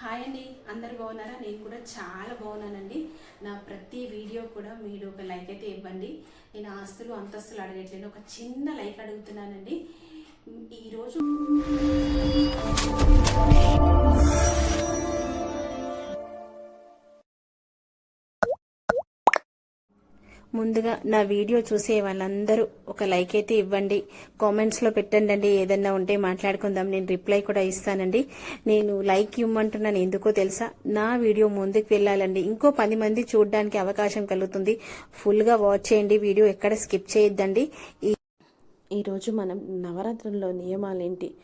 Hi అండి అందరు బాగున్నారా? నేను కూడా చాలా బాగున్నానండి. నా ప్రతి వీడియో కూడా మీరు ఒక లైక్ అయితే ఇవ్వండి. నేను ఆస్తులు అంతస్తులు అడగట్లేదు ఒక చిన్న లైక్ అడుగుతున్నానండి. ఈరోజు ముందుగా నా వీడియో చూసే వాళ్ళందరూ ఒక లైక్ అయితే ఇవ్వండి. కామెంట్స్లో పెట్టండి అండి ఏదన్నా ఉంటే మాట్లాడుకుందాం. నేను రిప్లై కూడా ఇస్తానండి. నేను లైక్ ఇవ్వమంటున్నాను. ఎందుకో తెలుసా? నా వీడియో ముందుకు వెళ్ళాలండి. ఇంకో పది మంది చూడడానికి అవకాశం కలుగుతుంది. ఫుల్గా వాచ్ చేయండి. వీడియో ఎక్కడ స్కిప్ చేయొద్దండి. ఈ ఈరోజు మనం నవరాత్రుల్లో నియమాలేంటి?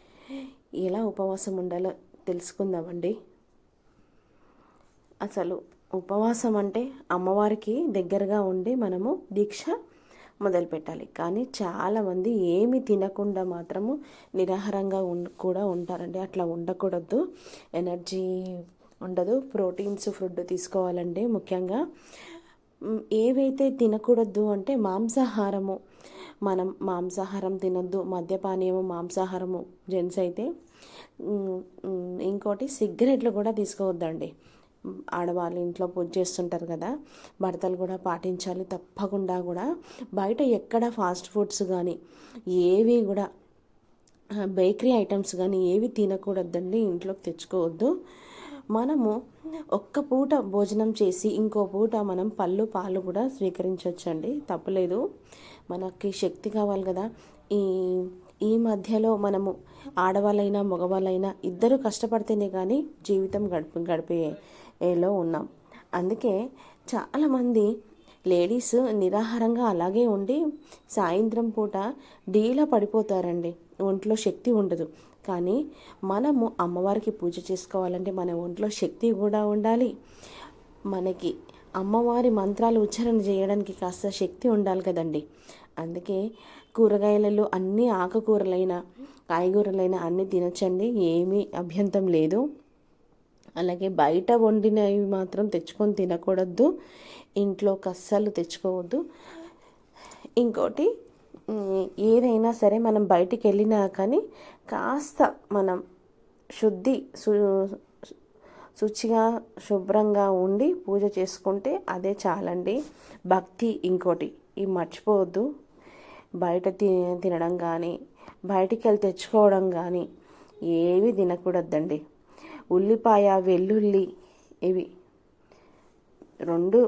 ఎలా ఉపవాసం ఉండాలో తెలుసుకుందామండి. అసలు ఉపవాసం అంటే అమ్మవారికి దగ్గరగా ఉండి మనము దీక్ష మొదలుపెట్టాలి. కానీ చాలామంది ఏమి తినకుండా మాత్రము నిరాహారంగా ఉన్ కూడా ఉంటారండి. అట్లా ఉండకూడదు. ఎనర్జీ ఉండదు. ప్రోటీన్స్ ఫుడ్ తీసుకోవాలండి ముఖ్యంగా ఏవైతే తినకూడదు అంటే మాంసాహారము. మనం మాంసాహారం తినొద్దు. మద్యపానీయము మాంసాహారము జెంట్స్ అయితే ఇంకోటి సిగరెట్లు కూడా తీసుకోవద్దండి. ఆడవాళ్ళు ఇంట్లో పూజ చేస్తుంటారు కదా భర్తలు కూడా పాటించాలి తప్పకుండా కూడా. బయట ఎక్కడ ఫాస్ట్ ఫుడ్స్ కానీ ఏవి కూడా బేకరీ ఐటమ్స్ కానీ ఏవి తినకూడదండి ఇంట్లోకి తెచ్చుకోవద్దు. మనము ఒక్క పూట భోజనం చేసి ఇంకో పూట మనం పళ్ళు పాలు కూడా స్వీకరించవచ్చండి తప్పలేదు. మనకి శక్తి కావాలి కదా. ఈ ఈ మధ్యలో మనము ఆడవాళ్ళైనా మగవాళ్ళైనా ఇద్దరు కష్టపడితేనే కానీ జీవితం గడిపి గడిపేలో ఉన్నాం. అందుకే చాలామంది లేడీస్ నిరాహారంగా అలాగే ఉండి సాయంత్రం పూట డీలా పడిపోతారండి. ఒంట్లో శక్తి ఉండదు. కానీ మనము అమ్మవారికి పూజ చేసుకోవాలంటే మన ఒంట్లో శక్తి కూడా ఉండాలి. మనకి అమ్మవారి మంత్రాలు ఉచ్చారణ చేయడానికి కాస్త శక్తి ఉండాలి కదండి. అందుకే కూరగాయలలో అన్ని ఆకుకూరలైన కాయగూరలైన అన్నీ తినచ్చండి. ఏమీ అభ్యంతం లేదు. అలాగే బయట వండినవి మాత్రం తెచ్చుకొని తినకూడదు. ఇంట్లో కస్సలు తెచ్చుకోవద్దు. ఇంకోటి ఏదైనా సరే మనం బయటికి వెళ్ళినా కానీ కాస్త మనం శుద్ధి సు- శుచిగా శుభ్రంగా ఉండి పూజ చేసుకుంటే అదే చాలండి. భక్తి ఇంకోటి. ఇవి మర్చిపోవద్దు. బయట తి తినడం కానీ బయటికి వెళ్ళి తెచ్చుకోవడం కానీ ఏవి తినకూడదండి ఉల్లిపాయ వెల్లుల్లి ఇవి రెండు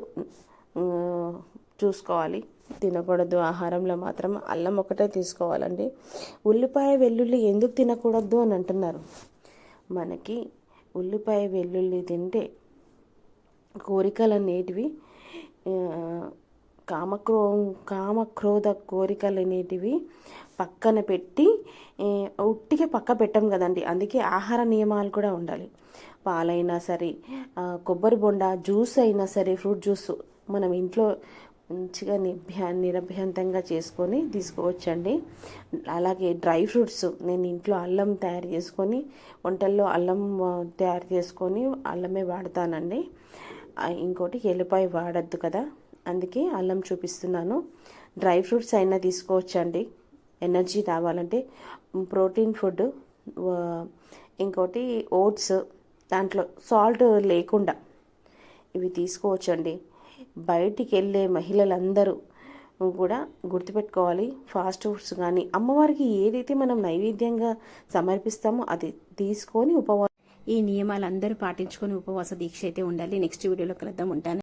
చూసుకోవాలి. తినకూడదు ఆహారంలో మాత్రం అల్లం ఒకటే తీసుకోవాలండి. ఉల్లిపాయ వెల్లుల్లి ఎందుకు తినకూడదు అని అంటున్నారు. మనకి ఉల్లిపాయ వెల్లుల్లి తింటే కోరికలు అనేటివి కామక్రో కామక్రోధ కోరికలు అనేటివి పక్కన పెట్టి ఉట్టిగా పక్క పెట్టం కదండి. అందుకే ఆహార నియమాలు కూడా ఉండాలి. పాలైనా సరే కొబ్బరి బొండ జ్యూస్ అయినా సరే ఫ్రూట్ జ్యూస్ మనం ఇంట్లో మంచిగా నిభ్యా నిరభ్యంతంగా చేసుకొని తీసుకోవచ్చండి. అలాగే డ్రై ఫ్రూట్స్ నేను ఇంట్లో అల్లం తయారు చేసుకొని వంటల్లో అల్లం తయారు చేసుకొని అల్లమే వాడతానండి. ఇంకోటి ఎల్లిపాయ వాడద్దు కదా. అందుకే అల్లం చూపిస్తున్నాను. డ్రై ఫ్రూట్స్ అయినా తీసుకోవచ్చండి. ఎనర్జీ రావాలంటే. ప్రోటీన్ ఫుడ్ ఇంకోటి ఓట్స్ దాంట్లో సాల్ట్ లేకుండా ఇవి తీసుకోవచ్చండి. బయటికి వెళ్ళే మహిళలందరూ కూడా గుర్తుపెట్టుకోవాలి. ఫాస్ట్ ఫుడ్స్ కానీ అమ్మవారికి ఏదైతే మనం నైవేద్యంగా సమర్పిస్తామో అది తీసుకొని ఉపవాసం ఈ నియమాలు అందరూ పాటించుకొని ఉపవాస దీక్ష అయితే ఉండాలి. నెక్స్ట్ వీడియోలో కలుద్దాం. ఉంటాను.